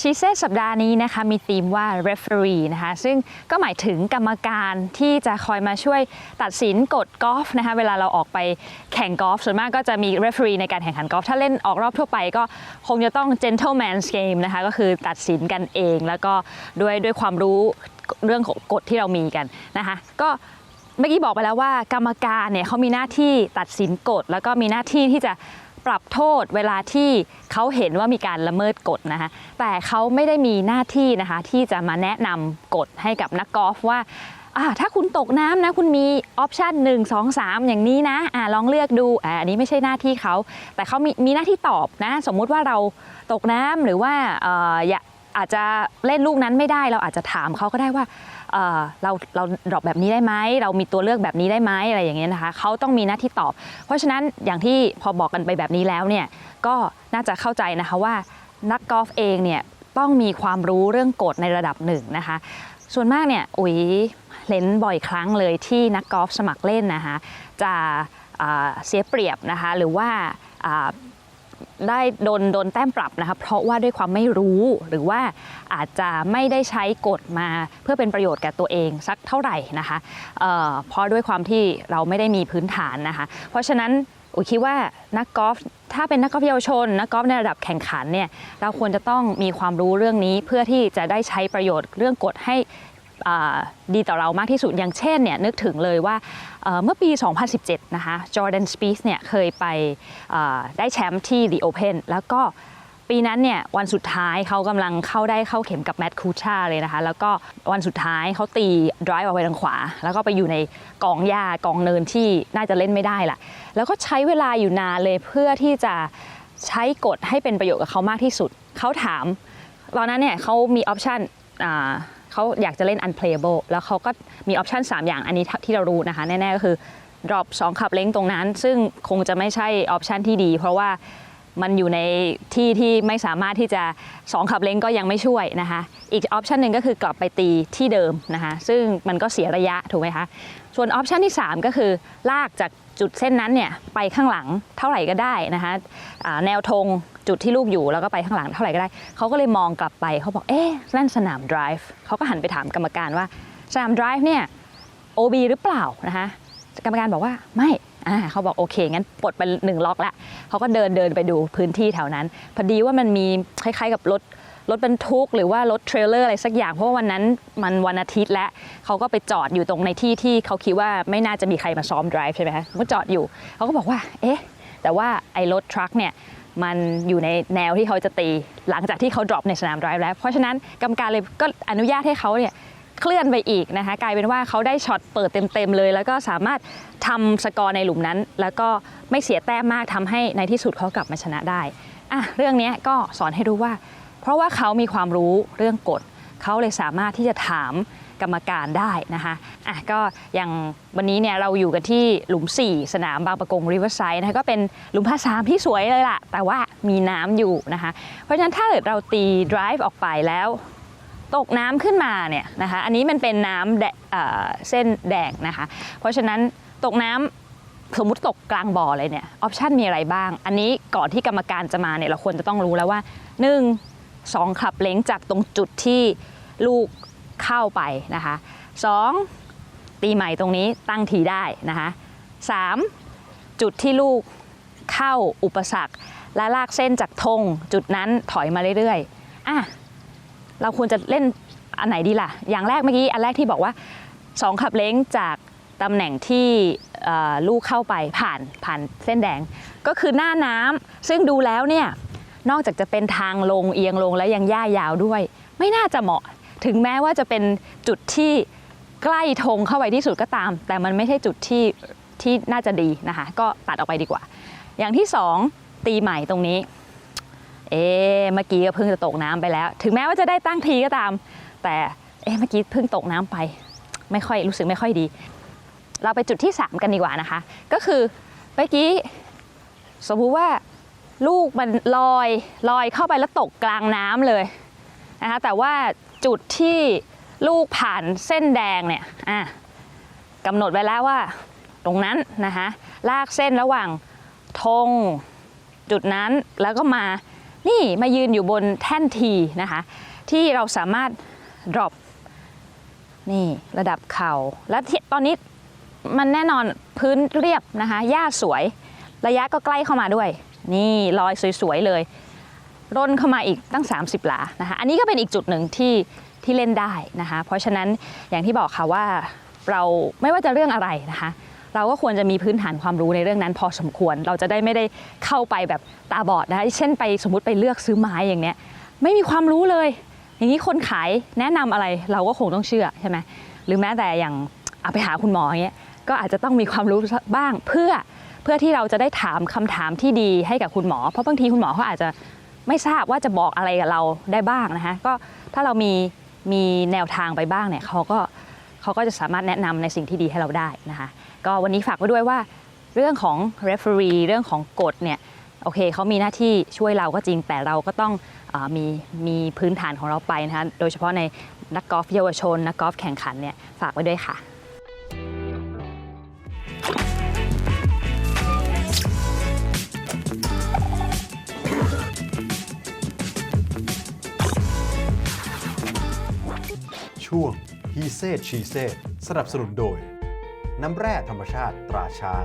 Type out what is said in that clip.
ชีเซสัปดาห์นี้นะคะมีธีมว่า referee นะคะซึ่งก็หมายถึงกรรมการที่จะคอยมาช่วยตัดสินกฎกอล์ฟนะคะเวลาเราออกไปแข่งกอล์ฟส่วนมากก็จะมี referee ในการแข่งขันกอล์ฟถ้าเล่นออกรอบทั่วไปก็คงจะต้อง gentleman's game นะคะก็คือตัดสินกันเอง แล้วก็ด้วยด้วยความรู้เรื่องของกฎที่เรามีกันนะคะก็เมื่อกี้บอกไปแล้วว่ากรรมการเนี่ยเขามีหน้าที่ตัดสินกฎแล้วก็มีหน้าที่ที่จะ ปรับโทษเวลาที่เขาเห็นว่ามีการละเมิดกฎนะคะแต่เขาไม่ได้มีหน้าที่นะคะที่จะมาแนะนำกฎให้กับนักกอล์ฟว่าถ้าคุณตกน้ำนะคุณมีออปชัน1 2 3 อย่างนี้นะอะลองเลือกดูออันนี้ไม่ใช่หน้าที่เขา แต่เขามีมีหน้าที่ตอบนะ สมมุติว่าเราตกน้ำหรือว่าออ่อ อาจจะเล่นลูกนั้นไม่ได้ เราอาจจะถามเขาก็ได้ว่าเเราเราดรอปแบบนี้ได้ไหมเรามีตัวเลือกแบบนี้ได้ไหมอะไรอย่างเงี้ยนะคะเขาต้องมีหน้าที่ตอบ เพราะฉะนั้นอย่างที่พอบอกกันไปแบบนี้แล้วเนี่ยก็น่าจะเข้าใจนะคะว่านักกอล์ฟเองเนี่ยต้องมีความรู้เรื่องกฎในระดับหนึ่งนะคะ ส่วนมากเนี่ยอุ๋ยเล่นบ่อยครั้งเลยที่นักกอล์ฟสมัครเล่นนะคะจะเสียเปรียบนะคะหรือว่า ได้โดนโดนแต้มปรับนะคะเพราะว่าด้วยความไม่รู้หรือว่าอาจจะไม่ได้ใช้กฎมาเพื่อเป็นประโยชน์แก่ตัวเองสักเท่าไหร่นะคะเเพราะด้วยความที่เราไม่ได้มีพื้นฐานนะคะ เพราะฉะนั้นอุ๋คิดว่านักกอล์ฟถ้าเป็นนักกอล์ฟเยาวชน นักกอล์ฟในระดับแข่งขันเนี่ยเราควรจะต้องมีความรู้เรื่องนี้เพื่อที่จะได้ใช้ประโยชน์เรื่องกฎให้ ดีต่อเรามากที่สุดอย่างเช่นเนี่ยนึกถึงเลยว่าเมื่อปี 2017 นะคะจอร์แดนสปีสเนี่ยเคยไปได้แชมป์ที่ The Open แล้วก็ปีนั้นเนี่ยวันสุดท้ายเขากำลังเข้าได้เข้าเข็มกับแมตต์คูชาเลยนะคะ แล้วก็วันสุดท้ายเขาตี drive เอาไว้ทางขวา แล้วก็ไปอยู่ในกองหญ้ากองเนินที่น่าจะเล่นไม่ได้ละแล้วก็ใช้เวลาอยู่นานเลยเพื่อที่จะใช้กฎให้เป็นประโยชน์กับเขามากที่สุด เขาถาม ตอนนั้นเนี่ยเขามีออปชัน เขาอยากจะเล่น unplayable แล้วเขาก็มีออปชัน3 อย่างอันนี้ที่เรารู้นะคะ แน่ ๆ ก็คือ drop 2ขับเล้งตรงนั้น ซึ่งคงจะไม่ใช่ออปชันที่ดี เพราะว่า มันอยู่ในที่ที่ไม่สามารถที่จะ2ขับเล้งก็ยังไม่ช่วยนะคะ อีกออปชันหนึ่งก็คือกลับไปตีที่เดิมนะคะ ซึ่งมันก็เสียระยะถูกไหมคะ ส่วนออปชันที่ 3 ก็คือลากจากจุดเส้นนั้นเนี่ยไปข้างหลังเท่าไหร่ก็ได้นะคะอ่าแนวธงจุดที่ลูกอยู่แล้วก็ไปข้างหลังเท่าไหร่ก็ได้ เขาก็เลยมองกลับไปเขาบอกเอ๊ะนั่นสนาม drive เขาก็หันไปถามกรรมการว่าสนาม drive เนี่ย OB หรือเปล่านะคะกรรมการบอกว่าไม่ อ่าเขาบอกโอเคงั้นปลดไปหนึ่งล็อกละเขาก็เดินเดินไปดูพื้นที่แถวนั้น พอดีว่ามันมีคล้ายๆกับรถรถบรรทุกหรือว่ารถเทรลเลอร์อะไรสักอย่างเพราะว่าวันนั้นมันวันอาทิตย์และเขาก็ไปจอดอยู่ตรงในที่ที่เขาคิดว่าไม่น่าจะมีใครมาซ้อม drive ใช่ไหมคะเขาก็จอดอยู่เขาก็บอกว่า เอ๊ะ แต่ว่าไอ้รถทรัคเนี่ยมันอยู่ในแนวที่เขาจะตี หลังจากที่เขา drop ในสนาม drive แล้ว เพราะฉะนั้นกรรมการเลยก็อนุญาตให้เขาเนี่ย เคลื่อนไปอีกนะคะ กลายเป็นว่าเขาได้ช็อตเปิดเต็มๆเลย แล้วก็สามารถทำสกอร์ในหลุมนั้น แล้วก็ไม่เสียแต้มมากทำให้ในที่สุดเขากลับมาชนะได้อะเรื่องนี้ก็สอนให้รู้ว่า เพราะว่าเขามีความรู้เรื่องกฎเขาเลยสามารถที่จะถามกรรมการได้นะคะอะก็อย่างวันนี้เนี่ยเราอยู่กันที่หลุม 4 สนามบางประกงริเวอร์ไซด์นะคะก็เป็นหลุมพาสามที่สวยเลยล่ะ แต่ว่ามีน้ำอยู่นะคะ เพราะฉะนั้นถ้าเกิดเราตี drive ออกไปแล้ว ตกน้ำขึ้นมาเนี่ยนะคะอันนี้มันเป็นน้ำเส้นแดงนะคะ เพราะฉะนั้นตกน้ำสมมติตกกลางบ่อเลยเนี่ยออปชันมีอะไรบ้าง อันนี้ก่อนที่กรรมการจะมาเนี่ยเราควรจะต้องรู้แล้วว่า 1 2ขับเล้งจากตรงจุดที่ลูกเข้าไปนะคะ 2 ตีใหม่ตรงนี้ตั้งทีได้นะคะ 3 จุดที่ลูกเข้าอุปสรรค และลากเส้นจากธงจุดนั้นถอยมาเรื่อยๆอะ เราควรจะเล่นอันไหนดีล่ะ อย่างแรกเมื่อกี้อันแรกที่บอกว่า 2 ขับเล้งจากตำแหน่งที่ลูกเข้าไปผ่านผ่านเส้นแดง ก็คือหน้าน้ำซึ่งดูแล้วเนี่ยนอกจากจะเป็นทางลงเอียงลงและยังหญ้ายาวด้วย ไม่น่าจะเหมาะ ถึงแม้ว่าจะเป็นจุดที่ใกล้ธงเข้าไปที่สุดก็ตาม แต่มันไม่ใช่จุดที่ที่น่าจะดีนะคะ ก็ตัดออกไปดีกว่า อย่างที่สองตีใหม่ตรงนี้ เอ๊ เมื่อกี้ก็เพิ่งจะตกน้ำไปแล้ว ถึงแม้ว่าจะได้ตั้งทีก็ตาม แต่เอ๊ะเมื่อกี้เพิ่งตกน้ำไป ไม่ค่อยรู้สึกไม่ค่อยดี เราไปจุดที่ 3 กันดีกว่านะคะ ก็คือเมื่อกี้สมมุติว่าลูกมันลอยลอยเข้าไปแล้วตกกลางน้ำเลยนะคะแต่ว่าจุดที่ลูกผ่านเส้นแดงเนี่ยอะกำหนดไว้แล้วว่าตรงนั้นนะคะลากเส้นระหว่างธงจุดนั้นแล้วก็มา นี่มายืนอยู่บนแท่นทีนะคะ ที่เราสามารถ drop นี่ระดับเข่าและที่ตอนนี้มันแน่นอนพื้นเรียบนะคะหญ้าสวย ระยะก็ใกล้เข้ามาด้วย นี่ลอยสวยๆเลย ร่นเข้ามาอีกตั้ง 30 หลานะคะอันนี้ก็เป็นอีกจุดหนึ่งที่ที่เล่นได้นะคะ เพราะฉะนั้นอย่างที่บอกค่ะว่าเราไม่ว่าจะเรื่องอะไรนะคะ เราก็ควรจะมีพื้นฐานความรู้ในเรื่องนั้นพอสมควร เราจะได้ไม่ได้เข้าไปแบบตาบอดนะคะเช่นไปสมมติไปเลือกซื้อไม้อย่างเนี้ยไม่มีความรู้เลย อย่างนี้คนขายแนะนำอะไรเราก็คงต้องเชื่อใช่ไหมหรือแม้แต่อย่างเอาไปหาคุณหมออย่างเงี้ยก็อาจจะต้องมีความรู้บ้างเพื่อเพื่อที่เราจะได้ถามคำถามที่ดีให้กับคุณหมอ เพราะบางทีคุณหมอเขาอาจจะไม่ทราบว่าจะบอกอะไรกับเราได้บ้างนะคะก็ถ้าเรามีมีแนวทางไปบ้างเนี่ยเขาก็เขาก็จะสามารถแนะนำในสิ่งที่ดีให้เราได้นะคะ ก็วันนี้ฝากไว้ด้วยว่าเรื่องของ referee เรื่องของกฎเนี่ยโอเคเขามีหน้าที่ช่วยเราก็จริง แต่เราก็ต้องอมีมีพื้นฐานของเราไปนะคะโดยเฉพาะในนักกอล์ฟเยาวชน นักกอล์ฟแข่งขันเนี่ยฝากไว้ด้วยค่ะช่วง He Said She Said สนับสนุนโดย น้ำแร่ธรรมชาติตราช้าง